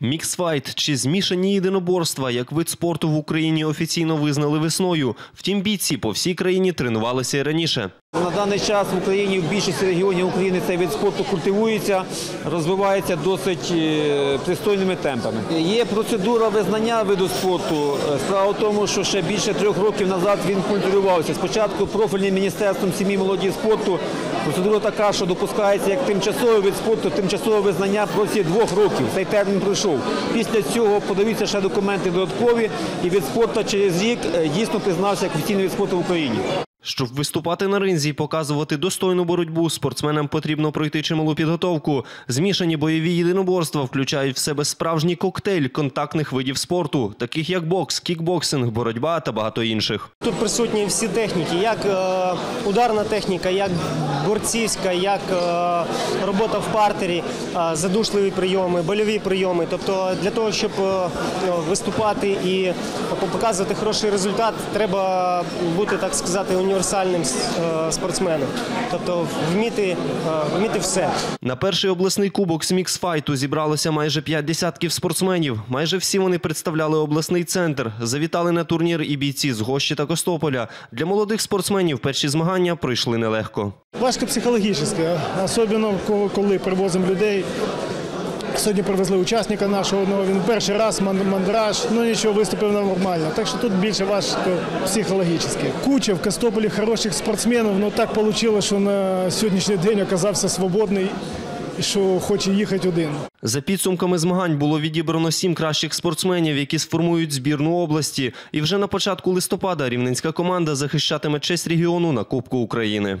Міксфайт чи змішані єдиноборства як вид спорту в Україні офіційно визнали весною. Втім, бійці по всій країні тренувалися і раніше. На даний час в Україні в більшості регіонів України цей вид спорту культивується, розвивається досить е, пристойними темпами. Є процедура визнання виду спорту. Справа в тому, що ще більше трьох років назад він культивувався. Спочатку профільним міністерством сім'ї молоді спорту процедура така, що допускається як тимчасовий від спорту, тимчасове визнання протягом двох років. Цей термін пройшов. Після цього подаються ще документи додаткові, і від спорту через рік е, дійсно признався як офіційний від спорту в Україні. Щоб виступати на ринзі і показувати достойну боротьбу, спортсменам потрібно пройти чималу підготовку. Змішані бойові єдиноборства включають в себе справжній коктейль контактних видів спорту, таких як бокс, кікбоксинг, боротьба та багато інших. Тут присутні всі техніки, як е, ударна техніка, як борцівська, як е, робота в партері, е, задушливі прийоми, больові прийоми. Тобто для того, щоб е, виступати і показувати хороший результат, треба бути, так сказати, універсальним е, спортсменом. Тобто вміти, е, вміти все. На перший обласний кубок з міксфайту зібралося майже п'ять десятків спортсменів. Майже всі вони представляли обласний центр. Завітали на турнір і бійці з Гощі та Костополя. Для молодих спортсменів перші змагання пройшли нелегко. Важко психологічно, особливо коли- коли привозимо людей. Сьогодні привезли учасника нашого, ну, він перший раз мандраж, ну нічого, виступив нормально. Так що тут більше важко психологічно. Куча в Костополі хороших спортсменів, ну так вийшло, що на сьогоднішній день оказався свободний, що хоче їхати один. За підсумками змагань було відібрано сім кращих спортсменів, які сформують збірну області. І вже на початку листопада рівненська команда захищатиме честь регіону на Кубку України.